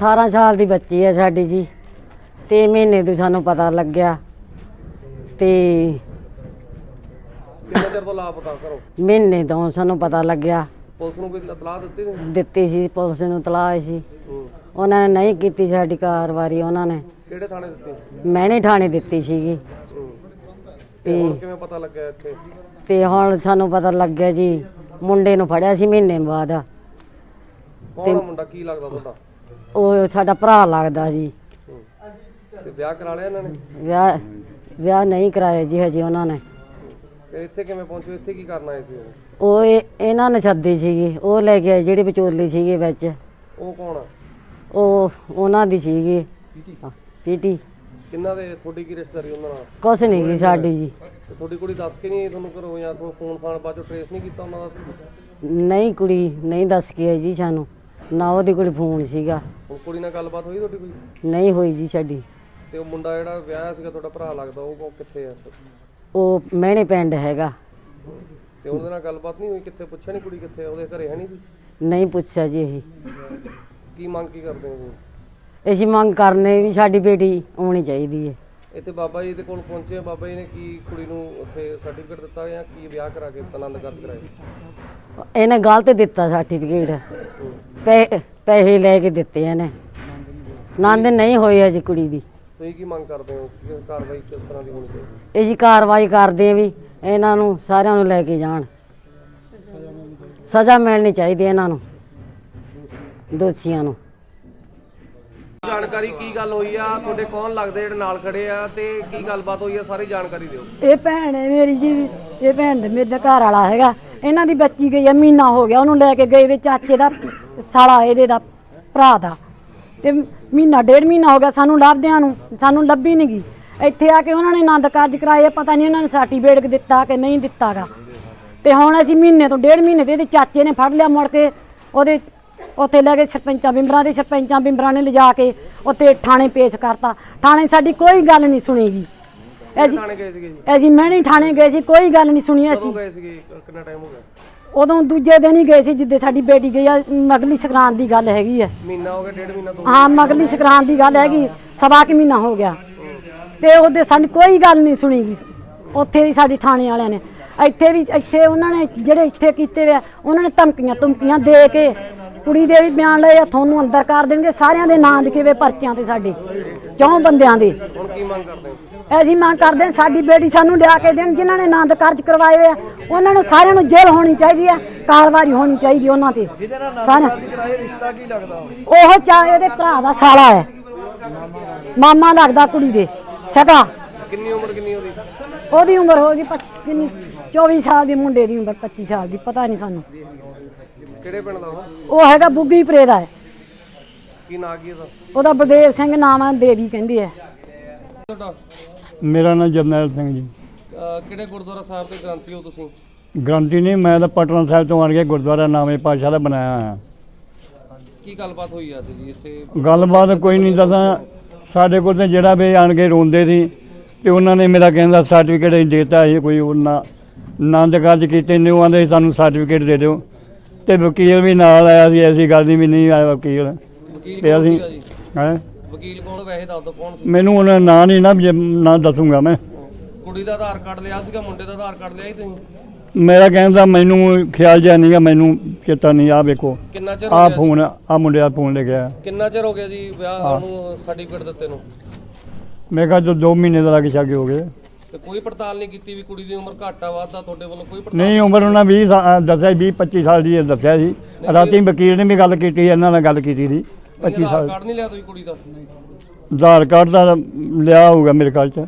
18 ਸਾਲ ਦੀ ਬੱਚੀ ਹੈ ਸਾਡੀ ਜੀ ਤੇ ਮਹੀਨੇ ਤੋਂ ਸਾਨੂੰ ਪਤਾ ਲੱਗਿਆ। ਤੇ ਕਿੰਨੇ ਚਿਰ ਤੋਂ ਲਾਪਤਾ ਕਰੋ? ਮਹੀਨੇ ਤੋਂ ਸਾਨੂੰ ਪਤਾ ਲੱਗਿਆ। ਪੁਲਿਸ ਨੂੰ ਕੋਈ ਇਤਲਾਹ ਦਿੱਤੀ ਸੀ ਦਿੱਤੀ ਸੀ ਪੁਲਿਸ ਨੂੰ ਤਲਾਹ ਸੀ। ਉਹਨਾਂ ਨੇ ਨਹੀਂ ਕੀਤੀ ਸਾਡੀ ਕਾਰਵਾਈ ਉਹਨਾਂ ਨੇ। ਕਿਹੜੇ ਥਾਣੇ ਦਿੱਤੀ? ਮੈਨੇ ਥਾਣੇ ਦਿੱਤੀ ਸੀਗੀ। ਤੇ ਹੁਣ ਕਿਵੇਂ ਪਤਾ ਲੱਗਿਆ ਇੱਥੇ? ਤੇ ਹੁਣ ਸਾਨੂੰ ਪਤਾ ਲੱਗਿਆ ਜੀ ਮੁੰਡੇ ਨੂੰ ਫੜਿਆ ਸੀ ਮਹੀਨੇ ਬਾਅਦ। ਕੌਣ ਆ ਮੁੰਡਾ? ਕੀ ਲੱਗਦਾ ਤੁਹਾਡਾ? ਉਹ ਸਾਡਾ ਭਰਾ ਲੱਗਦਾ ਜੀ। ਤੇ ਵਿਆਹ ਕਰਾ ਲਿਆ ਇਹਨਾਂ ਨੇ? ਵਿਆਹ ਵਿਆਹ ਨਹੀਂ ਕਰਾਇਆ ਜੀ ਹਜੇ ਉਹਨਾਂ ਨੇ। ਤੇ ਇੱਥੇ ਕਿਵੇਂ ਪਹੁੰਚੇ? ਇੱਥੇ ਕੀ ਕਰਨ ਆਏ ਸੀ ਉਹ? ਉਹ ਇਹ- ਇਹਨਾਂ ਨੇ ਸੱਦੀ ਸੀਗੀ। ਉਹ ਲੈ ਕੇ ਆਏ ਜਿਹੜੇ ਵਿਚੋਲੇ ਸੀਗੇ ਵਿੱਚ। ਉਹ ਕੌਣ ਆ? ਉਹ ਉਹਨਾਂ ਦੀ ਸੀਗੀ। ਪੀਟੀ ਕਿੰਨਾ ਦੇ ਤੁਹਾਡੀ ਕੀ ਰਿਸ਼ਤੇਦਾਰੀ ਉਹਨਾਂ ਨਾਲ? ਕੁਛ ਨਹੀਂ ਗਈ ਸਾਡੀ ਜੀ। ਤੇ ਤੁਹਾਡੀ ਕੁੜੀ ਦੱਸ ਕੇ ਨਹੀਂ ਤੁਹਾਨੂੰ ਘਰੋਂ ਜਾਂ ਤੁਹਾਨੂੰ ਫੋਨ ਫਾਨ ਬਾਅਦ ਚੋਂ ਟ੍ਰੇਸ ਨਹੀਂ ਕੀਤਾ ਉਹਨਾਂ ਦਾ? ਨਹੀਂ ਕੁੜੀ ਨਹੀਂ ਦੱਸ ਕੇ ਆਈ ਜੀ ਸਾਨੂੰ। ਨਾ ਉਹਦੀ ਕੋਲ ਫੋਨ ਸੀਗਾ। ਹੁਣ ਕੁੜੀ ਨਾਲ ਗੱਲਬਾਤ ਹੋਈ ਤੁਹਾਡੀ ਕੋਈ? ਨਹੀਂ ਹੋਈ ਜੀ ਸਾਡੀ। ਤੇ ਉਹ ਮੁੰਡਾ ਜਿਹੜਾ ਵਿਆਹ ਸੀਗਾ ਤੁਹਾਡਾ ਭਰਾ ਲੱਗਦਾ ਉਹ ਕਿੱਥੇ ਆ? ਉਹ ਮਹਿਣੇ ਪਿੰਡ ਹੈਗਾ। ਤੇ ਉਹਦੇ ਨਾਲ ਗੱਲਬਾਤ ਨਹੀਂ ਹੋਈ? ਕਿੱਥੇ ਪੁੱਛਿਆ ਨਹੀਂ ਕੁੜੀ ਕਿੱਥੇ ਆ? ਉਹਦੇ ਘਰੇ ਹੈ ਨਹੀਂ ਸੀ? ਨਹੀਂ ਪੁੱਛਿਆ ਜੀ ਇਹ ਕੀ ਮੰਗ ਕੀ ਕਰਦੇ ਹੋ ਤੁਸੀਂ? ਅਸੀਂ ਮੰਗ ਕਰਨੇ ਵੀ ਸਾਡੀ ਬੇਟੀ ਆਉਣੀ ਚਾਹੀਦੀ ਹੈ ਇੱਥੇ ਬਾਬਾ ਜੀ ਦੇ ਕੋਲ ਪਹੁੰਚੇ ਬਾਬਾ ਜੀ ਨੇ ਕੀ ਕੁੜੀ ਨੂੰ ਉੱਥੇ ਸਰਟੀਫਿਕੇਟ ਦਿੱਤਾ ਜਾਂ ਕੀ ਵਿਆਹ ਕਰਾ ਕੇ ਆਨੰਦ ਕਾਰਜ ਕਰਾਏ ਇਹਨੇ ਗਲਤ ਦਿੱਤਾ ਸਰਟੀਫਿਕੇਟ ਪੈ- ਪੈਸੇ ਲੈ ਕੇ ਦਿੱਤੇ ਇਹਨੇ। ਨੰਦ ਨਹੀਂ ਹੋਈ ਅਜੇ ਕੁੜੀ ਦੀ। ਤੁਸੀਂ ਕੀ ਮੰਗ ਕਰਦੇ ਹੋ? ਕਿ ਕਾਰਵਾਈ ਕਿਸ ਤਰ੍ਹਾਂ ਦੀ ਹੋਣੀ ਚਾਹੀਦੀ? ਇਹ ਜੀ ਕਾਰਵਾਈ ਕਰਦੇ ਆ ਵੀ ਇਹਨਾਂ ਨੂੰ ਸਾਰਿਆਂ ਨੂੰ ਲੈ ਕੇ ਜਾਣ। ਸਜ਼ਾ ਮਿਲਣੀ ਚਾਹੀਦੀ ਇਹਨਾਂ ਨੂੰ। ਦੋਸ਼ੀਆਂ ਨੂੰ। ਜਾਣਕਾਰੀ ਕੀ ਗੱਲ ਹੋਈ ਆ? ਤੁਹਾਡੇ ਕੌਣ ਲੱਗਦੇ ਜਿਹੜੇ ਨਾਲ ਖੜੇ ਆ ਤੇ ਕੀ ਗੱਲਬਾਤ ਹੋਈ ਆ? ਸਾਰੀ ਜਾਣਕਾਰੀ ਦਿਓ। ਇਹ ਭੈਣ ਹੈ ਮੇਰੀ ਜੀ। ਇਹ ਭੈਣ ਦੇ ਮੇਰੇ ਦਾ ਘਰ ਵਾਲਾ ਹੈਗਾ। ਇਹਨਾਂ ਦੀ ਬੱਚੀ ਗਈ ਆ, ਮਹੀਨਾ ਹੋ ਗਿਆ, ਉਹਨੂੰ ਲੈ ਕੇ ਗਏ ਵੇ ਚਾਚੇ ਦਾ ਸਾਲਾ ਇਹਦੇ ਦਾ, ਭਰਾ ਦਾ। ਤੇ ਮਹੀਨਾ, ਡੇਢ ਮਹੀਨਾ ਹੋ ਗਿਆ ਸਾਨੂੰ ਲੱਭਦਿਆਂ ਨੂੰ, ਸਾਨੂੰ ਲੱਭੀ ਨਹੀਂ ਗਈ। ਇੱਥੇ ਆ ਕੇ ਉਹਨਾਂ ਨੇ ਆਨੰਦ ਕਾਰਜ ਕਰਾਏ, ਪਤਾ ਨਹੀਂ ਉਹਨਾਂ ਨੇ ਸਰਟੀਫਿਕੇਟ ਦਿੱਤਾ ਕਿ ਨਹੀਂ ਦਿੱਤਾਗਾ। ਤੇ ਹੁਣ ਅਸੀਂ ਮਹੀਨੇ ਤੋਂ ਡੇਢ ਮਹੀਨੇ ਤੇ ਇਹਦੇ ਚਾਚੇ ਨੇ ਫੜ ਲਿਆ ਮੁੜ ਕੇ, ਉਹਦੇ ਉੱਥੇ ਲੈ ਕੇ ਸਰਪੰਚਾਂ ਬਿੰਬਰਾਂ ਦੇ, ਸਰਪੰਚਾਂ ਬਿੰਬਰਾਂ ਨੇ ਲਿਜਾ ਕੇ ਉੱਥੇ ਥਾਣੇ ਪੇਸ਼ ਕਰਤਾ। ਥਾਣੇ ਸਾਡੀ ਕੋਈ ਗੱਲ ਨਹੀਂ ਸੁਣੇਗੀ। ਅਸੀਂ ਥਾਣੇ ਗਏ ਸੀਗੇ ਜੀ। ਅਸੀਂ ਮਹਿਣੀ ਥਾਣੇ ਗਏ ਸੀ ਕੋਈ ਗੱਲ ਨਹੀਂ ਸੁਣੀ ਕਦੋਂ ਅਸੀਂ ਗਏ ਸੀਗੇ? ਕਿੰਨਾ ਟਾਈਮ ਹੋ ਗਿਆ? ਉਦੋਂ ਦੂਜੇ ਦਿਨ ਹੀ ਗਏ ਸੀ ਜਿੱਦੇ ਸਾਡੀ ਬੇਟੀ ਗਈ ਆ ਮਗਲੀ ਸੰਕਰਾਂਤ ਦੀ ਗੱਲ ਹੈਗੀ ਹੈ ਮਹੀਨਾ ਹੋ ਗਿਆ ਡੇਢ ਮਹੀਨਾ ਤੋਂ। ਹਾਂ ਮਗਲੀ ਸੰਕਰਾਂਤ ਦੀ ਗੱਲ ਹੈਗੀ ਸਵਾ ਕਿ ਮਹੀਨਾ ਹੋ ਗਿਆ। ਤੇ ਉਹਦੇ ਸਾਡੀ ਕੋਈ ਗੱਲ ਨਹੀਂ ਸੁਣੀ ਗਈ। ਉੱਥੇ ਵੀ ਸਾਡੀ ਥਾਣੇ ਵਾਲਿਆਂ ਨੇ। ਇੱਥੇ ਵੀ ਇੱਥੇ ਉਹਨਾਂ ਨੇ ਜਿਹੜੇ ਇੱਥੇ ਕੀਤੇ ਵੇ ਉਹਨਾਂ ਨੇ ਧਮਕੀਆਂ ਧਮਕੀਆਂ ਦੇ ਕੇ ਕੁੜੀ ਦੇ ਵੀ ਬਿਆਨ ਲਏ ਆ ਤੁਹਾਨੂੰ ਅੰਦਰ ਕਰ ਦੇਣਗੇ ਸਾਰਿਆਂ ਦੇ ਨਾਂ ਲਿਖੇ ਵੇ ਪਰਚਿਆਂ ਤੇ ਸਾਡੇ। ਚੌਂ ਬੰਦਿਆਂ ਦੇ। ਹੁਣ ਕੀ ਮੰਗ ਕਰਦੇ ਹੋ? ਅਸੀਂ ਮੰਗ ਕਰਦੇ ਹਾਂ ਸਾਡੀ ਬੇਟੀ ਸਾਨੂੰ ਲਿਆ ਕੇ ਦੇਣ ਜਿਨ੍ਹਾਂ ਨੇ ਆਨੰਦ ਕਾਰਜ ਕਰਵਾਏ ਹੋਏ ਆ। ਉਹਨਾਂ ਨੂੰ ਸਾਰਿਆਂ ਨੂੰ ਜੇਲ੍ਹ ਹੋਣੀ ਚਾਹੀਦੀ ਹੈ ਕਾਰਵਾਈ ਹੋਣੀ ਚਾਹੀਦੀ ਉਹਨਾਂ ਤੇ। ਸਾਰਿਆਂ ਰਿਸ਼ਤਾ ਕੀ ਲੱਗਦਾ ਉਹ ਚਾਹੇ ਉਹਦੇ ਭਰਾ ਦਾ ਸਾਲਾ ਹੈ। ਮਾਮਾ ਲੱਗਦਾ ਕੁੜੀ ਦੇ ਸਗਾ ਕਿੰਨੀ ਉਮਰ ਕਿੰਨੀ ਉਹਦੀ? ਉਹਦੀ ਉਮਰ ਹੋ ਗਈ ਕਿੰਨੀ? 24 ਸਾਲ ਦੀ ਮੁੰਡੇ ਦੀ ਉਮਰ 25 ਸਾਲ ਦੀ ਪਤਾ ਨਹੀਂ ਸਾਨੂੰ। ਕਿਹੜੇ ਪਿੰਡ ਦਾ ਉਹ? ਹੈਗਾ ਬੁੱਗੀ ਪਰੇ ਦਾ ਹੈ। ਕੀ ਨਾਂ ਕੀ ਉਹਦਾ? ਉਹਦਾ ਬਲਦੇਵ ਸਿੰਘ ਨਾਮ ਹੈ ਦੇਵੀ ਕਹਿੰਦੇ ਆ ਤੁਹਾਡਾ? ਮੇਰਾ ਨਾਮ ਜਰਨੈਲ ਸਿੰਘ ਜੀ। ਅਹ ਕਿਹੜੇ ਗੁਰਦੁਆਰਾ ਸਾਹਿਬ ਦੇ ਗ੍ਰੰਥੀ ਹੋ ਤੁਸੀਂ? ਗਰੰਟੀ ਨਹੀਂ ਮੈਂ ਤਾਂ ਪਟਨਾ ਸਾਹਿਬ ਤੋਂ ਆਣ ਕੇ ਗੁਰਦੁਆਰਾ ਨਾਮੇ ਪਾਸ਼ਾ ਦਾ ਬਣਾਇਆ ਹੋਇਆ। ਕੀ ਗੱਲਬਾਤ ਹੋਈ ਅੱਜ ਜੀ ਇੱਥੇ? ਗੱਲਬਾਤ ਕੋਈ ਨਹੀਂ ਦੱਸਾਂ ਸਾਡੇ ਕੋਲ ਤੇ ਜਿਹੜਾ ਵੀ ਆਣ ਕੇ ਰੋਂਦੇ ਸੀ ਤੇ ਉਹਨਾਂ ਨੇ ਮੇਰਾ ਕਹਿੰਦਾ ਸਰਟੀਫਿਕੇਟ ਅਸੀਂ ਦੇਤਾ ਸੀ ਕੋਈ ਉਹਨਾਂ ਆਨੰਦ ਕਾਰਜ ਕੀਤੇ ਨੇ ਉਹ ਆਂਦੇ ਸਾਨੂੰ ਸਰਟੀਫਿਕੇਟ ਦੇ ਦਿਓ। ਤੇ ਵਕੀਲ ਵੀ ਨਾਲ ਆਇਆ ਸੀ ਐਸੀ ਗੱਲ ਨਹੀਂ ਵੀ ਨਹੀਂ ਆਇਆ ਵਕੀਲ। ਸੀਗਾ ਜੀ? ਹੈਂ? ਵਕੀਲ ਕੌਣ ਵੈਸੇ ਦੱਸ ਦਿਓ ਕੌਣ ਸੀ? ਮੈਨੂੰ ਉਹਨਾਂ ਦਾ ਨਾਂ ਨਹੀਂ ਨਾ ਜੇ ਨਾਂ ਦੱਸੂਗਾ ਮੈਂ। ਕੁੜੀ ਦਾ ਆਧਾਰ ਕਾਰਡ ਲਿਆ ਸੀਗਾ ਮੁੰਡੇ ਦਾ ਆਧਾਰ ਕਾਰਡ ਲਿਆ ਸੀ ਤੁਸੀਂ? ਮੇਰਾ ਕਹਿੰਦਾ ਮੈਨੂੰ ਖਿਆਲ ਜਿਹਾ ਨਹੀਂਗਾ ਮੈਨੂੰ ਚੇਤਾ ਨਹੀਂ ਆ ਵੇਖੋ। ਕਿੰਨਾ ਚਿਰ ਹੋ ਆ ਗਿਆ ਫੋਨ ਆ ਮੁੰਡੇ ਦਾ ਫੋਨ ਲੈ ਗਿਆ ਕਿੰਨਾ ਚਿਰ ਹੋ ਗਿਆ ਜੀ ਵਿਆਹ ਨੂੰ ਸਰਟੀਫਿਕੇਟ ਦਿੱਤੇ ਨੂੰ? ਮੈਂ ਕਿਹਾ ਜੋ 2 ਮਹੀਨੇ ਦਾ ਲੱਗ ਛਾਗੇ ਹੋ ਗਏ। ਤੇ ਕੋਈ ਪੜਤਾਲ ਨਹੀਂ ਕੀਤੀ ਵੀ ਕੁੜੀ ਦੀ ਉਮਰ ਘੱਟ ਆ ਵੱਧ ਆ ਤੁਹਾਡੇ ਵੱਲੋਂ ਕੋਈ ਪੜਤਾਲ? ਨਹੀਂ ਉਮਰ ਉਹਨਾਂ 20 ਸਾ- ਦੱਸਿਆ 20 25 ਸਾਲ ਦੀ ਇਹ ਦੱਸਿਆ ਸੀ। ਰਾਤੀ ਵਕੀਲ ਨੇ ਵੀ ਗੱਲ ਕੀਤੀ ਇਹਨਾਂ ਨਾਲ ਗੱਲ ਕੀਤੀ ਸੀ। 25 ਆਧਾਰ ਸਾਲ ਕਾਰਡ ਨਹੀਂ ਲਿਆ ਤੁਸੀਂ ਕੁੜੀ ਦਾ? ਆਧਾਰ ਕਾਰਡ ਦਾ ਲਿਆ ਹੋਊਗਾ ਮੇਰੇ ਖਿਆਲ ਚ।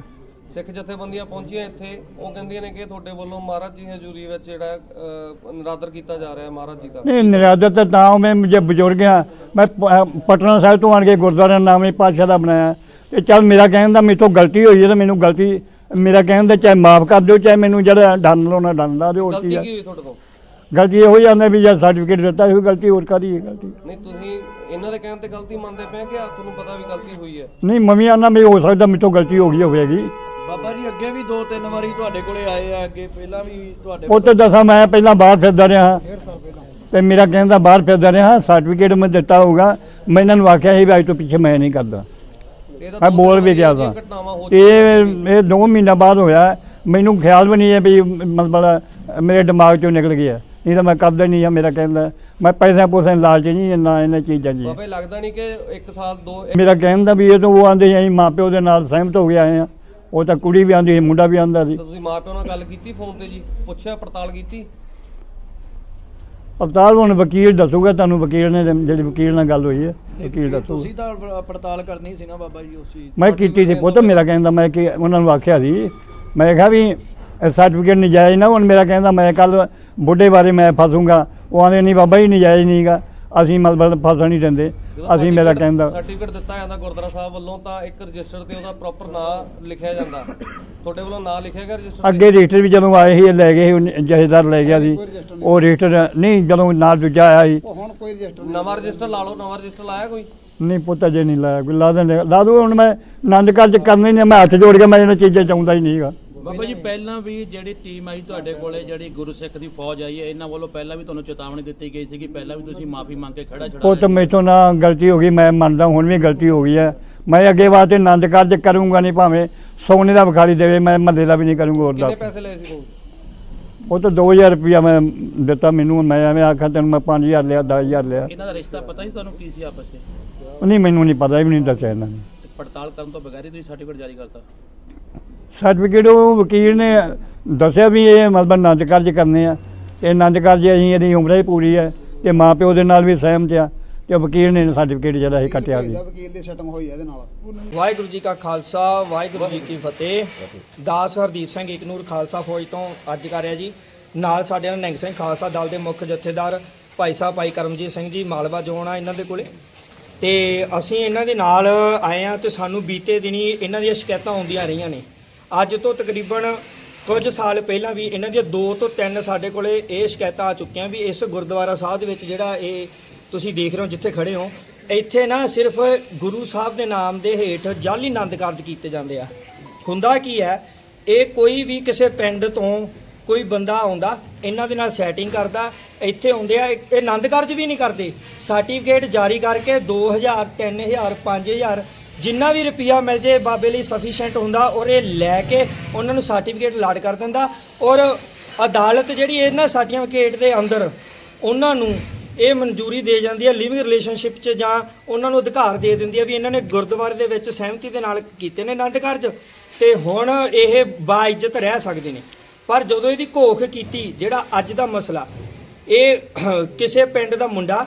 ਸਿੱਖ ਜਥੇਬੰਦੀਆਂ ਪਹੁੰਚੀਆਂ ਇੱਥੇ। ਉਹ ਕਹਿੰਦੀਆਂ ਨੇ ਕਿ ਤੁਹਾਡੇ ਵੱਲੋਂ ਮਹਾਰਾਜ ਜੀ ਦੀ ਹਜ਼ੂਰੀ ਵਿੱਚ ਜਿਹੜਾ ਅਹ, ਨਿਰਾਦਰ ਕੀਤਾ ਜਾ ਰਿਹਾ ਹੈ ਮਹਾਰਾਜ ਜੀ ਦਾ। ਨਹੀਂ ਨਿਰਾਦਰ ਤੇ ਤਾਂ ਮੈਂ ਜੇ ਬਜ਼ੁਰਗ ਆ ਮੈਂ ਪ- ਪਟਨਾ ਸਾਹਿਬ ਤੋਂ ਆਣ ਕੇ ਗੁਰਦੁਆਰਾ ਨਾਮੇ ਪਾਤਸ਼ਾਹ ਦਾ ਬਣਾਇਆ। ਤੇ ਚੱਲ ਮੇਰਾ ਕਹਿਣ ਦਾ ਮੇਥੋਂ ਗਲਤੀ ਹੋਈ ਹੈ ਤੇ ਮੈਨੂੰ ਗਲਤੀ ਮੇਰਾ ਕਹਿਣ ਦਾ ਚਾਹੇ ਮਾਫ ਕਰ ਦਿਓ ਚਾਹੇ ਮੈਨੂੰ ਜਿਹੜਾ ਡੰਨ ਲਾਉਣਾ ਡੰਨ ਲਾ ਦਿਓ ਹੋਰ ਗਲਤੀ ਕੀ ਹੋਈ ਤੁਹਾਡੇ ਤੋਂ? ਗਲਤੀ ਇਹੋ ਜਾਂਦੇ ਵੀ ਜੇ ਸਰਟੀਫਿਕੇਟ ਦਿੱਤਾ ਇਹ ਗਲਤੀ ਹੋਰ ਕਾਦੀ ਹੈ ਗਲਤੀ। ਨਹੀਂ ਤੁਸੀਂ ਇਹਨਾਂ ਦੇ ਕਹਿਣ ਤੇ ਗਲਤੀ ਮੰਨਦੇ ਪਏ ਕਿ ਆ ਤੁਹਾਨੂੰ ਪਤਾ ਵੀ ਗਲਤੀ ਹੋਈ ਹੈ? ਨਹੀਂ ਮੰਮੀ ਆਨਾ ਵੀ ਹੋ ਸਕਦਾ ਮੇਥੋਂ ਗਲਤੀ ਹੋ ਗਈ ਹੋਵੇਗੀ। ਬਾਬਾ ਜੀ ਅੱਗੇ ਵੀ ਦੋ ਤਿੰਨ ਵਾਰੀ ਤੁਹਾਡੇ ਕੋਲੇ ਆਏ ਆ ਅੱਗੇ ਪਹਿਲਾਂ ਵੀ ਤੁਹਾਡੇ ਉਹ ਤੇ ਦੱਸਾਂ ਮੈਂ ਪਹਿਲਾਂ ਬਾਹਰ ਫਿਰਦਾ ਰਿਹਾ। ਤੇ ਮੇਰਾ ਕਹਿੰਦਾ ਬਾਹਰ ਫਿਰਦਾ ਰਿਹਾ ਸਰਟੀਫਿਕੇਟ ਮੈਂ ਦਿੱਤਾ ਹੋਊਗਾ। ਮੈਂ ਇਹਨਾਂ ਨੂੰ ਆਖਿਆ ਸੀ ਵੀ ਅੱਜ ਤੋਂ ਪਿੱਛੇ ਮੈਂ ਨਹੀਂ ਕਰਦਾ। ਇਹ ਤਾਂ ਮੈਂ ਬੋਲ ਵੀ ਗਿਆ ਸਾਂ। ਹੋ ਇਹ ਇਹ 2 ਮਹੀਨਾ ਬਾਅਦ ਹੋਇਆ। ਮੈਨੂੰ ਖਿਆਲ ਵੀ ਨਹੀਂ ਹੈ ਵੀ ਮਤਲਬ ਮੇਰੇ ਦਿਮਾਗ ਚੋਂ ਨਿਕਲ ਗਿਆ। ਨਹੀਂ ਤਾਂ ਮੈਂ ਕਰਦਾ ਹੀ ਨਹੀਂ ਆ ਮੇਰਾ ਕਹਿੰਦਾ ਮੈਂ ਪੈਸੇ ਪੂਸੇ ਲਾਲਚ ਨਹੀਂ ਇੰਨਾ ਇਹਨਾਂ ਚੀਜ਼ਾਂ ਜੀ ਬਾਬੇ ਲੱਗਦਾ ਨਹੀਂ ਕਿ ਇੱਕ ਸਾਲ ਦੋ ਮੇਰਾ ਕਹਿੰਦਾ ਵੀ ਇਹ ਤਾਂ ਉਹ ਆਂਦੇ ਅਸੀਂ ਮਾਪਿਓ ਦੇ ਨਾਲ ਸਹਿਮਤ ਹੋ ਕੇ ਆਏ ਆ ਉਹ ਤਾਂ ਕੁੜੀ ਵੀ ਆਂਦੀ ਸੀ ਮੁੰਡਾ ਵੀ ਆਂਦਾ ਸੀ। ਤੁਸੀਂ ਮਾਪਿਓ ਨਾਲ ਗੱਲ ਕੀਤੀ ਫੋਨ ਤੇ ਜੀ? ਪੁੱਛਿਆ ਪੜਤਾਲ ਕੀਤੀ? ਅਵਤਾਰ ਹੁਣ ਵਕੀਲ ਦੱਸੂਗਾ ਤੁਹਾਨੂੰ ਵਕੀਲ ਨੇ ਜਿਹੜੀ ਵਕੀਲ ਨਾਲ ਗੱਲ ਹੋਈ ਹੈ ਵਕੀਲ ਦੱਸੂਗਾ। ਤੁਸੀਂ ਤਾਂ ਪੜਤਾਲ ਕਰਨੀ ਸੀ ਨਾ ਬਾਬਾ ਜੀ ਉਸ ਚੀਜ਼ ਮੈਂ ਕੀਤੀ ਸੀ ਪੁੱਤ ਮੇਰਾ ਕਹਿੰਦਾ ਮੈਂ ਕਿ ਉਹਨਾਂ ਨੂੰ ਆਖਿਆ ਸੀ। ਮੈਂ ਕਿਹਾ ਵੀ ਸਰਟੀਫਿਕੇਟ ਨਜਾਇਜ਼ ਨਾ ਹੁਣ। ਮੇਰਾ ਕਹਿੰਦਾ ਮੈਂ ਕੱਲ ਬੁੱਢੇ ਬਾਰੇ ਮੈਂ ਫਸੂੰਗਾ। ਉਹ ਆਂਦੇ ਨਹੀਂ ਬਾਬਾ ਜੀ ਨਜਾਇਜ਼ ਨਹੀਂਗਾ ਅਸੀਂ ਮਤਲਬ ਫਸਣ ਨਹੀਂ ਦਿੰਦੇ। ਅਸੀਂ ਮੇਰਾ ਕਹਿੰਦਾ ਸਰਟੀਫਿਕੇਟ ਦਿੱਤਾ ਜਾਂਦਾ ਗੁਰਦੁਆਰਾ ਸਾਹਿਬ ਵੱਲੋਂ ਤਾਂ ਇੱਕ ਰਜਿਸਟਰ ਤੇ ਉਹਦਾ ਪ੍ਰੋਪਰ ਨਾਂ ਲਿਖਿਆ ਜਾਂਦਾ। ਤੁਹਾਡੇ ਵੱਲੋਂ ਨਾਂ ਲਿਖਿਆ ਗਿਆ ਰਜਿਸਟਰ ਅੱਗੇ ਰਜਿਸਟਰ ਵੀ ਜਦੋਂ ਆਏ ਸੀ ਲੈ ਗਏ ਸੀ ਜਹੇਦਾਰ ਲੈ ਗਿਆ ਸੀ। ਉਹ ਰਜਿਸਟਰ ਨਹੀਂ ਜਦੋਂ ਨਾਲ ਦੂਜਾ ਆਇਆ ਸੀ। ਨਵਾਂ ਰਜਿਸਟਰ ਲਾ ਲਓ ਨਵਾਂ ਰਜਿਸਟਰ ਲਾਇਆ ਕੋਈ? ਨਹੀਂ ਪੁੱਤ ਅਜੇ ਨਹੀਂ ਲਾਇਆ। ਕੋਈ ਲਾ ਦੇਣੇ ਲਾ ਦੂ ਹੁਣ ਮੈਂ ਆਨੰਦ ਕਾਰਜ ਕਰਨੇ ਨੇ ਮੈਂ ਹੱਥ ਜੋੜ ਕੇ ਮੈਂ ਇਹਨਾਂ ਚੀਜ਼ਾਂ ਚਾਹੁੰਦਾ ਹੀ ਨਹੀਂਗਾ ਬਾਬਾ ਜੀ ਪਹਿਲਾਂ ਵੀ ਜਿਹੜੀ ਟੀਮ ਆਈ ਤੁਹਾਡੇ ਕੋਲੇ ਜਿਹੜੀ ਗੁਰਸਿੱਖ ਦੀ ਫੌਜ ਆਈ ਹੈ ਇਹਨਾਂ ਵੱਲੋਂ ਪਹਿਲਾਂ ਵੀ ਤੁਹਾਨੂੰ ਚੇਤਾਵਨੀ ਦਿੱਤੀ ਗਈ ਸੀ ਕਿ ਪਹਿਲਾਂ ਵੀ ਤੁਸੀਂ ਮਾਫੀ ਮੰਗ ਕੇ ਖੜਾ ਛੜਾ ਪੁੱਤ ਮੇਥੋਂ ਨਾ ਗਲਤੀ ਹੋ ਗਈ ਮੈਂ ਮੰਨਦਾ ਹੁਣ ਵੀ ਗਲਤੀ ਹੋ ਗਈ ਹੈ। ਮੈਂ ਅੱਗੇ ਵਾਸਤੇ ਆਨੰਦ ਕਾਰਜ ਕਰੂੰਗਾ ਨਹੀਂ ਭਾਵੇਂ ਸੋਨੇ ਦਾ ਵਿਖਾਰੀ ਦੇਵੇ ਮੈਂ ਮੱਲੇ ਦਾ ਵੀ ਨਹੀਂ ਕਰੂੰਗਾ ਹੋਰ ਕਿੰਨੇ ਦੱਸ। ਪੈਸੇ ਲਏ ਸੀ ਉਹ ਤਾਂ 2000 ਰੁਪਇਆ ਮੈਂ ਦਿੱਤਾ ਮੈਨੂੰ ਮੈਂ ਐਵੇਂ ਆਖਾਂ ਤੈਨੂੰ ਮੈਂ 5000 ਲਿਆ 10000 ਲਿਆ। ਇਹਨਾਂ ਦਾ ਰਿਸ਼ਤਾ ਪਤਾ ਸੀ ਤੁਹਾਨੂੰ ਕੀ ਸੀ ਆਪਸ ਵਿੱਚ? ਨਹੀਂ ਮੈਨੂੰ ਨਹੀਂ ਪਤਾ ਇਹ ਵੀ ਨਹੀਂ ਦੱਸਿਆ ਇਹਨਾਂ ਨੇ। ਤੇ ਪੜਤਾਲ ਕਰਨ ਤੋਂ ਬਗੈਰ ਹੀ ਤੁਸੀਂ ਸਰਟੀਫਿਕੇਟ ਜਾਰੀ ਕਰਤਾ। ਸਰਟੀਫਿਕੇਟ ਉਹ ਵਕੀਲ ਨੇ ਦੱਸਿਆ ਵੀ ਇਹ ਮਤਲਬ ਆਨੰਦ ਕਾਰਜ ਕਰਨੇ ਆ। ਇਹ ਆਨੰਦ ਕਾਰਜ ਅਸੀਂ ਇਹਦੀ ਉਮਰ ਹੀ ਪੂਰੀ ਹੈ ਤੇ ਮਾਂ ਪਿਓ ਦੇ ਨਾਲ ਵੀ ਸਹਿਮਤ ਆ ਤੇ ਵਕੀਲ ਨੇ ਸਰਟੀਫਿਕੇਟ ਜਿਹੜਾ ਇਹ ਕੱਟਿਆ ਸੀ ਵਕੀਲ ਦੀ ਸੈਟਿੰਗ ਹੋਈ ਹੈ ਇਹਦੇ ਨਾਲ। ਵਾਹਿਗੁਰੂ ਜੀ ਕਾ ਖਾਲਸਾ ਵਾਹਿਗੁਰੂ ਜੀ ਕੀ ਫਤਿਹ। ਦਾਸ ਹਰਦੀਪ ਸਿੰਘ ਇਕਨੂਰ ਖਾਲਸਾ ਫੌਜ ਤੋਂ ਅੱਜ ਕਰ ਰਿਹਾ ਜੀ। ਨਾਲ ਸਾਡੇ ਨਾਲ ਨਿਹੰਗ ਸਿੰਘ ਖਾਲਸਾ ਦਲ ਦੇ ਮੁੱਖ ਜਥੇਦਾਰ ਭਾਈ ਸਾਹਿਬ ਭਾਈ ਕਰਮਜੀਤ ਸਿੰਘ ਜੀ ਮਾਲਵਾ ਜੋਨ ਆ ਇਹਨਾਂ ਦੇ ਕੋਲੇ। ਤੇ ਅਸੀਂ ਇਹਨਾਂ ਦੇ ਨਾਲ ਆਏ ਆ ਤੇ ਸਾਨੂੰ ਬੀਤੇ ਦਿਨੀ ਇਹਨਾਂ ਦੀਆਂ ਸ਼ਿਕਾਇਤਾਂ ਆਉਂਦੀਆਂ ਰਹੀਆਂ ਨੇ। ਅੱਜ ਤੋਂ ਤਕਰੀਬਨ ਕੁਝ ਸਾਲ ਪਹਿਲਾਂ ਵੀ ਇਹਨਾਂ ਦੀਆਂ ਦੋ ਤੋਂ ਤਿੰਨ ਸਾਡੇ ਕੋਲੇ ਇਹ ਸ਼ਿਕਾਇਤਾਂ ਆ ਚੁੱਕੀਆਂ ਵੀ ਇਸ ਗੁਰਦੁਆਰਾ ਸਾਹਿਬ ਦੇ ਵਿੱਚ ਜਿਹੜਾ ਇਹ ਤੁਸੀਂ ਦੇਖ ਰਹੇ ਹੋ ਜਿੱਥੇ ਖੜੇ ਹੋ, ਇੱਥੇ ਨਾ ਸਿਰਫ ਗੁਰੂ ਸਾਹਿਬ ਦੇ ਨਾਮ ਦੇ ਹੇਠ ਜਾਲੀ ਆਨੰਦ ਕਾਰਜ ਕੀਤੇ ਜਾਂਦੇ ਆ। ਹੁੰਦਾ ਕੀ ਹੈ, ਇਹ ਕੋਈ ਵੀ ਕਿਸੇ ਪਿੰਡ ਤੋਂ ਕੋਈ ਬੰਦਾ ਆਉਂਦਾ, ਇਹਨਾਂ ਦੇ ਨਾਲ ਸੈਟਿੰਗ ਕਰਦਾ, ਇੱਥੇ ਆਉਂਦੇ ਆ, ਇਹ ਆਨੰਦ ਕਾਰਜ ਵੀ ਨਹੀਂ ਕਰਦੇ। ਸਰਟੀਫਿਕੇਟ ਜਾਰੀ ਕਰਕੇ 2000 3000 5000 ਜਿੰਨਾ ਵੀ ਰੁਪਿਆ ਮਿਲ ਜੇ ਬਾਬੇ ਲਈ ਸਫੀਸ਼ੀਐਂਟ ਹੁੰਦਾ, ਔਰ ਇਹ ਲੈ ਕੇ ਉਹਨਾਂ ਨੂੰ ਸਰਟੀਫਿਕੇਟ ਲਾਟ ਕਰ ਦਿੰਦਾ। ਔਰ ਅਦਾਲਤ ਜਿਹੜੀ ਇਹਨਾਂ ਸਰਟੀਫਿਕੇਟ ਦੇ ਅੰਦਰ, ਉਹਨਾਂ ਨੂੰ ਇਹ ਮਨਜ਼ੂਰੀ ਦੇ ਜਾਂਦੀ ਹੈ ਲਿਵਿੰਗ ਰਿਲੇਸ਼ਨਸ਼ਿਪ 'ਚ ਜਾਂ ਉਹਨਾਂ ਨੂੰ ਅਧਿਕਾਰ ਦੇ ਦਿੰਦੀ ਹੈ ਵੀ ਇਹਨਾਂ ਨੇ ਗੁਰਦੁਆਰੇ ਦੇ ਵਿੱਚ ਸਹਿਮਤੀ ਦੇ ਨਾਲ ਕੀਤੇ ਨੇ ਆਨੰਦ ਕਾਰਜ। ਤੇ ਹੁਣ ਇਹ ਬਾਇਜ਼ਤ ਰਹਿ ਸਕਦੇ ਨੇ। ਪਰ ਜਦੋਂ ਇਹਦੀ ਘੋਖ ਕੀਤੀ, ਜਿਹੜਾ ਅੱਜ ਦਾ ਮਸਲਾ, ਇਹ ਕਿਸੇ ਪਿੰਡ ਦਾ ਮੁੰਡਾ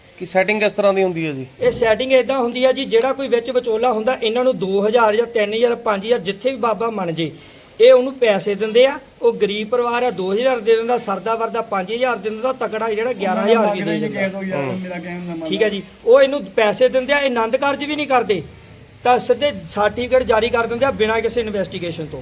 ਕੀ ਸੈਟਿੰਗ ਕਿਸ ਤਰ੍ਹਾਂ ਦੀ ਹੁੰਦੀ ਹੈ ਜੀ? ਇਹ ਸੈਟਿੰਗ ਇਦਾਂ ਹੁੰਦੀ ਆ ਜੀ ਜਿਹੜਾ ਕੋਈ ਵਿੱਚ ਵਿਚੋਲਾ ਹੁੰਦਾ ਇਹਨਾਂ ਨੂੰ 2000 ਜਾਂ 3000 5000 ਜਿੱਥੇ ਵੀ ਬਾਬਾ ਮੰਨ ਜੇ ਇਹ ਉਹਨੂੰ ਪੈਸੇ ਦਿੰਦੇ ਆ। ਉਹ ਗਰੀਬ ਪਰਿਵਾਰ ਆ 2000 ਦੇ ਦਿੰਦਾ ਸਰਦਾ ਵਰਦਾ 5000 ਦੇ ਦਿੰਦਾ ਤਕੜਾ ਜਿਹੜਾ 11000 ਵੀ ਦੇ ਦਿੰਦਾ। ਠੀਕ ਹੈ ਜੀ। ਉਹ ਇਹਨੂੰ ਪੈਸੇ ਦਿੰਦੇ ਆ ਇਹ ਆਨੰਦ ਕਾਰਜ ਵੀ ਨਹੀਂ ਕਰਦੇ। ਤਾਂ ਸਿੱਧੇ ਸਰਟੀਫਿਕੇਟ ਜਾਰੀ ਕਰ ਦਿੰਦੇ ਆ ਬਿਨਾਂ ਕਿਸੇ ਇਨਵੈਸਟੀਗੇਸ਼ਨ ਤੋਂ।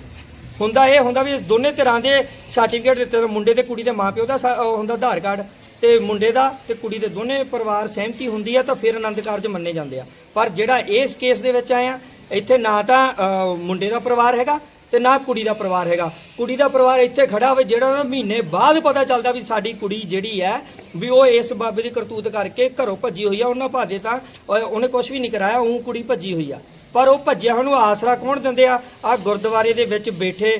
ਹੁੰਦਾ ਇਹ ਹੁੰਦਾ ਵੀ ਦੋਨੇ ਤਰ੍ਹਾਂ ਦੇ ਸਰਟੀਫਿਕੇਟ ਦਿੱਤੇ ਮੁੰਡੇ ਤੇ ਕੁੜੀ ਦੇ ਮਾਪਿਓ ਦਾ ਹੁੰਦਾ ਆਧਾਰ ਕਾਰਡ। ਤੇ ਮੁੰਡੇ ਦਾ ਤੇ ਕੁੜੀ ਦੇ ਦੋਨੇ ਪਰਿਵਾਰ ਸਹਿਮਤੀ ਹੁੰਦੀ ਆ ਤਾਂ ਫਿਰ ਆਨੰਦ ਕਾਰਜ ਮੰਨੇ ਜਾਂਦੇ ਆ। ਪਰ ਜਿਹੜਾ ਇਸ ਕੇਸ ਦੇ ਵਿੱਚ ਆਇਆ ਇੱਥੇ ਨਾ ਤਾਂ ਮੁੰਡੇ ਦਾ ਪਰਿਵਾਰ ਹੈਗਾ ਤੇ ਨਾ ਕੁੜੀ ਦਾ ਪਰਿਵਾਰ ਹੈਗਾ। ਕੁੜੀ ਦਾ ਪਰਿਵਾਰ ਇੱਥੇ ਖੜਾ ਹੋਵੇ, ਜਿਹੜਾ ਉਹਨਾਂ ਮਹੀਨੇ ਬਾਅਦ ਪਤਾ ਚੱਲਦਾ ਵੀ ਸਾਡੀ ਕੁੜੀ ਜਿਹੜੀ ਹੈ, ਵੀ ਉਹ ਇਸ ਬਾਬੇ ਦੀ ਕਰਤੂਤ ਕਰਕੇ ਘਰੋਂ ਭੱਜੀ ਹੋਈ ਆ, ਉਹਨਾਂ ਭਾਦੇ ਤਾਂ ਉਹਨੇ ਕੁਝ ਵੀ ਨਹੀਂ ਕਰਾਇਆ, ਉਹ ਕੁੜੀ ਭੱਜੀ ਹੋਈ ਆ। ਪਰ ਉਹ ਭੱਜਿਆ ਨੂੰ ਆਸਰਾ ਕੌਣ ਦਿੰਦੇ ਆ? ਆ ਗੁਰਦੁਆਰੇ ਦੇ ਵਿੱਚ ਬੈਠੇ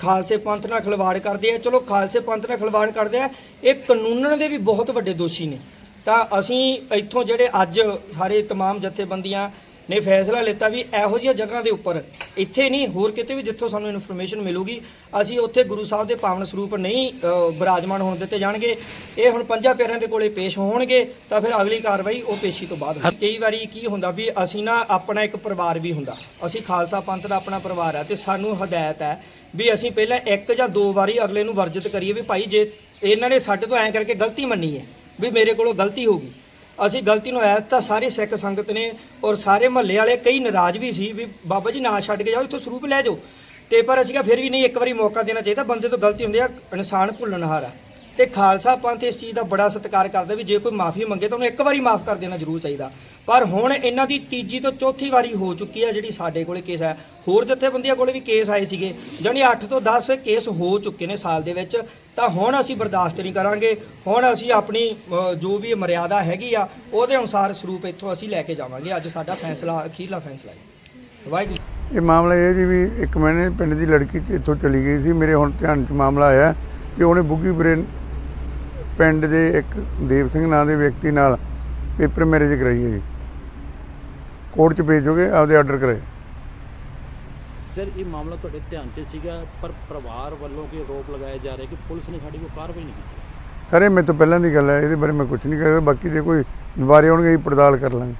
ਖਾਲਸੇ ਪੰਥ ਨਾਲ ਖਿਲਵਾੜ ਕਰਦੇ ਆ ਚਲੋ ਖਾਲਸੇ ਪੰਥ ਨਾਲ ਖਿਲਵਾੜ ਕਰਦੇ ਆ ਇਹ ਕਾਨੂੰਨ ਦੇ ਵੀ ਬਹੁਤ ਵੱਡੇ ਦੋਸ਼ੀ ਨੇ ਤਾਂ ਅਸੀਂ ਇੱਥੋਂ ਜਿਹੜੇ ਅੱਜ ਸਾਰੇ तमाम ਜਥੇਬੰਦੀਆਂ ਨੇ ਫੈਸਲਾ ਲਿੱਤਾ ਵੀ ਇਹੋ ਜਿਹੀਆਂ ਜਗ੍ਹਾ ਦੇ ਉੱਪਰ ਇੱਥੇ ਨਹੀਂ ਹੋਰ ਕਿਤੇ ਵੀ ਜਿੱਥੋਂ ਸਾਨੂੰ ਇਨਫੋਰਮੇਸ਼ਨ ਮਿਲੂਗੀ ਅਸੀਂ ਉੱਥੇ ਗੁਰੂ ਸਾਹਿਬ ਦੇ ਪਾਵਨ ਸਰੂਪ ਨਹੀਂ ਅ, ਬਿਰਾਜਮਾਨ ਹੋਣ ਦਿੱਤੇ ਜਾਣਗੇ ਇਹ ਹੁਣ ਪੰਜਾਂ ਪਿਆਰਿਆਂ ਦੇ ਕੋਲੇ ਪੇਸ਼ ਹੋਣਗੇ ਤਾਂ ਫਿਰ ਅਗਲੀ ਕਾਰਵਾਈ ਉਹ ਪੇਸ਼ੀ ਤੋਂ ਬਾਅਦ ਹੋਊਗੀ। ਕਈ ਵਾਰੀ ਕੀ ਹੁੰਦਾ ਵੀ ਅਸੀਂ ਨਾ ਆਪਣਾ ਇੱਕ ਪਰਿਵਾਰ ਵੀ ਹੁੰਦਾ ਅਸੀਂ ਖਾਲਸਾ ਪੰਥ ਦਾ ਆਪਣਾ ਪਰਿਵਾਰ ਹੈ ਤੇ ਸਾਨੂੰ ਹਦਾਇਤ ਹੈ ਵੀ ਅਸੀਂ ਪਹਿਲਾਂ ਇੱਕ ਜਾਂ ਦੋ ਵਾਰੀ ਅਗਲੇ ਨੂੰ ਵਰਜਿਤ ਕਰੀਏ ਵੀ ਭਾਈ ਜੇ ਇਹਨਾਂ ਨੇ ਸਾਡੇ ਤੋਂ ਐਂ ਕਰਕੇ ਗਲਤੀ ਮੰਨੀ ਹੈ, ਵੀ ਮੇਰੇ ਕੋਲੋਂ ਗਲਤੀ ਹੋ ਗਈ। ਅਸੀਂ ਗਲਤੀ ਨੂੰ ਐਤ ਤਾਂ ਸਾਰੇ ਸਿੱਖ ਸੰਗਤ ਨੇ ਔਰ ਸਾਰੇ ਮਹੱਲੇ ਵਾਲੇ ਕਈ ਨਾਰਾਜ਼ ਵੀ ਸੀ ਵੀ ਬਾਬਾ ਜੀ ਨਾ ਛੱਡ ਕੇ ਜਾਓ, ਇੱਥੋਂ ਸਰੂਪ ਲੈ ਜਾਓ। ਤੇ ਪਰ ਅਸੀਂ ਕਿਹਾ ਫਿਰ ਵੀ ਨਹੀਂ, ਇੱਕ ਵਾਰੀ ਮੌਕਾ ਦੇਣਾ ਚਾਹੀਦਾ, ਬੰਦੇ ਤੋਂ ਗਲਤੀ ਹੁੰਦੀ ਆ, ਇਨਸਾਨ ਭੁੱਲਣਹਾਰ ਆ। ਤੇ ਖਾਲਸਾ ਪੰਥ ਇਸ ਚੀਜ਼ ਦਾ ਬੜਾ ਸਤਿਕਾਰ ਕਰਦਾ ਵੀ ਜੇ ਕੋਈ ਮਾਫੀ ਮੰਗੇ ਤਾਂ ਉਹਨੂੰ ਇੱਕ ਵਾਰੀ ਮਾਫ ਕਰ ਦੇਣਾ ਜ਼ਰੂਰ ਚਾਹੀਦਾ। ਪਰ ਹੁਣ ਇਹਨਾਂ ਦੀ ਤੀਜੀ ਤੋਂ ਚੌਥੀ ਵਾਰੀ ਹੋ ਚੁੱਕੀ ਹੈ ਜਿਹੜੀ ਸਾਡੇ ਕੋਲੇ ਕੇਸ ਹੈ। ਹੋਰ ਜਥੇਬੰਦੀਆਂ ਕੋਲੇ ਵੀ ਕੇਸ ਆਏ ਸੀਗੇ। ਜਾਣੀ 8 ਤੋਂ 10 ਕੇਸ ਹੋ ਚੁੱਕੇ ਨੇ ਸਾਲ ਦੇ ਵਿੱਚ। ਤਾਂ ਹੁਣ ਅਸੀਂ ਬਰਦਾਸ਼ਤ ਨਹੀਂ ਕਰਾਂਗੇ। ਹੁਣ ਅਸੀਂ ਆਪਣੀ ਜੋ ਵੀ ਮਰਿਆਦਾ ਹੈਗੀ ਆ, ਉਹਦੇ ਅਨੁਸਾਰ ਸਰੂਪ ਇੱਥੋਂ ਅਸੀਂ ਲੈ ਕੇ ਜਾਵਾਂਗੇ। ਅੱਜ ਸਾਡਾ ਫੈਸਲਾ, ਅਖੀਰਲਾ ਫੈਸਲਾ ਹੈ। ਵਾਹਿਗੁਰੂ ਇਹ ਮਾਮਲਾ ਇਹ ਜੀ ਵੀ ਇੱਕ ਮੈਨੇ ਪਿੰਡ ਦੀ ਲੜਕੀ ਤੇ ਇੱਥੋਂ ਚਲੀ ਗਈ ਸੀ। ਮੇਰੇ ਹੁਣ ਧਿਆਨ 'ਚ ਮਾਮਲਾ ਆਇਆ ਕਿ ਉਹਨੇ ਬੁੱਗੀ ਬਰੇਨ ਪਿੰਡ ਦੇ ਇੱਕ ਦੇਵ ਸਿੰਘ ਨਾਂ ਦੇ ਵਿਅਕਤੀ ਨਾਲ ਪੇਪਰ ਮੈਰਿਜ ਕਰਾਈ ਹੈ ਜੀ। ਕੋਰਟ 'ਚ ਭੇਜੋਗੇ ਆਪਦੇ ਆਰਡਰ ਕਰਾਏ ਸਰ ਇਹ ਮਾਮਲਾ ਤੁਹਾਡੇ ਧਿਆਨ 'ਚ ਸੀਗਾ ਪਰ ਪਰਿਵਾਰ ਵੱਲੋਂ ਕਿ ਆਰੋਪ ਲਗਾਇਆ ਜਾ ਰਿਹਾ ਕਿ ਪੁਲਿਸ ਨੇ ਸਾਡੀ ਕੋਈ ਕਾਰਵਾਈ ਨਹੀਂ ਕੀਤੀ? ਸਾਰੇ ਮੇਰੇ ਤੋਂ ਪਹਿਲਾਂ ਦੀ ਗੱਲ ਹੈ ਇਹਦੇ ਬਾਰੇ ਮੈਂ ਕੁਝ ਨਹੀਂ ਕਹਿ ਸਕਦਾ ਬਾਕੀ ਜੇ ਕੋਈ ਦੁਬਾਰੇ ਆਉਣਗੇ ਅਸੀਂ ਪੜਤਾਲ ਕਰ ਲਾਂਗੇ।